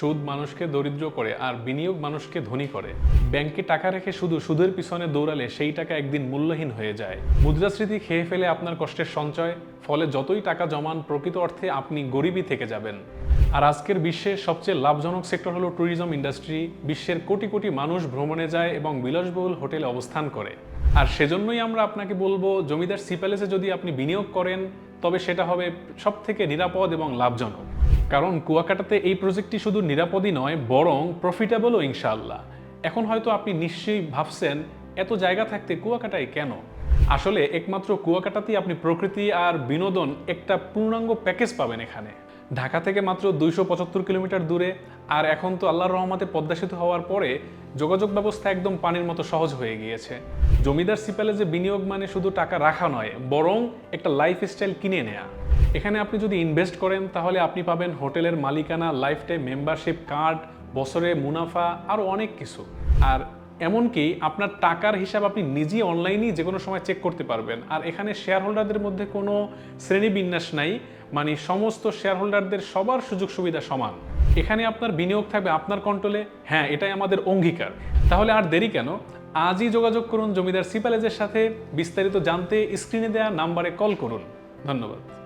সুদ মানুষকে দরিদ্র করে আর বিনিয়োগ মানুষকে ধনী করে। ব্যাংকে টাকা রেখে শুধু সুদের পিছনে দৌড়ালে সেই টাকা একদিন মূল্যহীন হয়ে যায়। মুদ্রাস্মৃতি খেয়ে ফেলে আপনার কষ্টের সঞ্চয়, ফলে যতই টাকা জমান প্রকৃত অর্থে আপনি গরিবই থেকে যাবেন। আর আজকের বিশ্বের সবচেয়ে লাভজনক সেক্টর হলো ট্যুরিজম ইন্ডাস্ট্রি বিশ্বের কোটি কোটি মানুষ ভ্রমণে যায় এবং বিলাসবহুল হোটেলে অবস্থান করে। আর সেজন্যই আমরা আপনাকে বলব, জমিদার সি প্যালেসে যদি আপনি বিনিয়োগ করেন, তবে সেটা হবে সব থেকে নিরাপদ এবং লাভজনক। কারণ কুয়াকাটাতে এই প্রজেক্টটি শুধু নিরাপদই নয়, বরং প্রফিটেবলও ইনশাআল্লাহ। এখন হয়তো আপনি নিশ্চয়ই ভাবছেন, এত জায়গা থাকতে কুয়াকাটায় কেন? আসলে একমাত্র কুয়াকাটাতেই আপনি প্রকৃতি আর বিনোদন একটা পূর্ণাঙ্গ প্যাকেজ পাবেন এখানে। ঢাকা থেকে মাত্র দুইশো পঁচাত্তর কিলোমিটার দূরে, আর এখন তো আল্লাহর রহমতে পদ্মা সেতু হওয়ার পরে যোগাযোগ ব্যবস্থা একদম পানির মতো সহজ হয়ে গিয়েছে। জমিদার সিপালে যে বিনিয়োগ মানে শুধু টাকা রাখা নয়, বরং একটা লাইফস্টাইল কিনে নেয়া। এখানে আপনি যদি ইনভেস্ট করেন, তাহলে আপনি পাবেন হোটেলের মালিকানা লাইফ টাইম মেম্বারশিপ কার্ড বছরে মুনাফা আরও অনেক কিছু। আর এমনকি আপনার টাকার হিসাব আপনি নিজেই অনলাইনেই যে কোনো সময় চেক করতে পারবেন। আর এখানে শেয়ার হোল্ডারদের মধ্যে কোনো শ্রেণীবিন্যাস নাই মানে সমস্ত শেয়ার হোল্ডারদের সবার সুযোগ সুবিধা সমান। এখানে আপনার বিনিয়োগ থাকবে আপনার কন্ট্রোলে হ্যাঁ এটাই আমাদের অঙ্গীকার। তাহলে আর দেরি কেন? আজই যোগাযোগ করুন জমিদার সিপ্যালেজের সাথে, বিস্তারিত জানতে স্ক্রিনে দেওয়া নাম্বারে কল করুন। ধন্যবাদ।